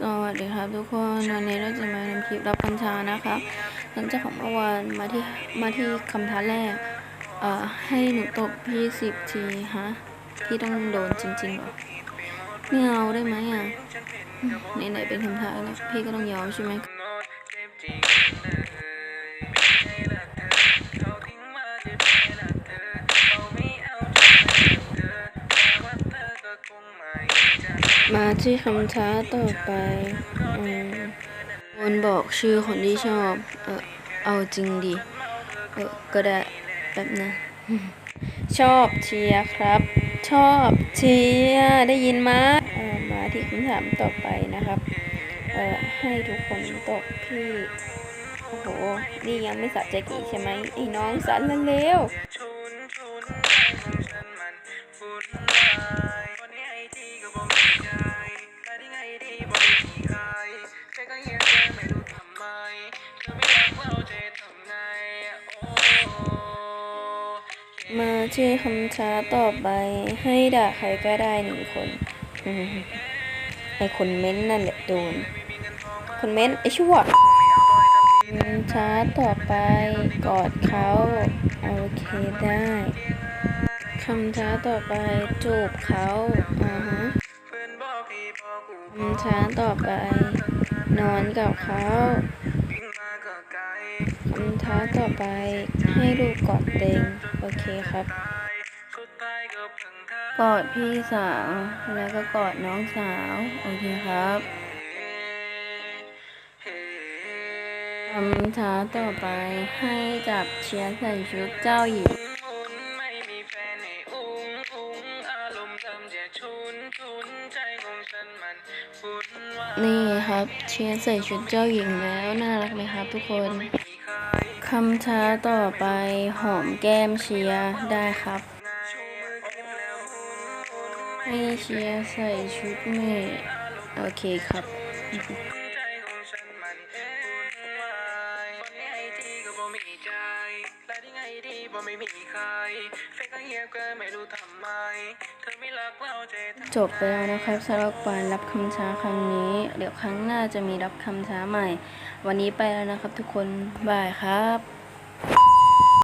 สวัสดีครับทุกคนวันนี้เราจะมาทำคลิปรับคำช้านะครับหลังจากของเมื่อวานมาที่มาที่คำท้าแรกเอ่อให้หนูตบพี่สิบทีฮะพี่ต้องโดนจริงๆเหรอไม่เอาได้ไหมอะไหนๆเป็นคำท้าแล้วพี่ก็ต้องยอมใช่ไหม มาที่คำท้าต่อไปอืมวนบอกชื่อคนที่ชอบ เออเอาจริงดิ เออก็ได้แป๊บนะ ชอบเชียร์ครับ ชอบเชียร์ได้ยินไหมเออมาที่คำถามต่อไปนะครับ เออให้ทุกคนตกพี่ โอ้โห นี่ยังไม่สะใจกี่ใช่ไหมไอ้น้องสันแล้ว ม่รักเราที่คำช้าต่อไปให้ด่าใครก็ได้หนึ่งคนไอคนเม้นนั่นแหละโดน คนเม้นไอชั่วช้าต่อไปกอดเขาโอเคได้คำช้าต่อไปจูบเขาอ่าฮะคำช้าต่อไป นอนกับเขา ต่อไปให้ลูกกอดเต็งโอเคครับ กอดพี่สาวแล้วก็กอดน้องสาวโอเคครับคำท้าต่อไปให้จับเชียร์ใส่ชุดเจ้าหญิงนี่ครับเชียร์ใส่ชุดเจ้าหญิงแล้ว น่ารักไหมครับทุกคน คำท้าต่อไปหอมแก้มเชียร์ได้ครับ ให้เชียร์ใส่ชุดเมย์โอเคครับ ไม่มีใครเฟกเงียบก็ไม่รู้ท จทำจบไปแล้วนะครับสำหรับการรับคำช้าครั้งนี้ เดี๋ยวครั้งหน้าจะมีรับคำช้าใหม่ วันนี้ไปแล้วนะครับทุกคน บายครับ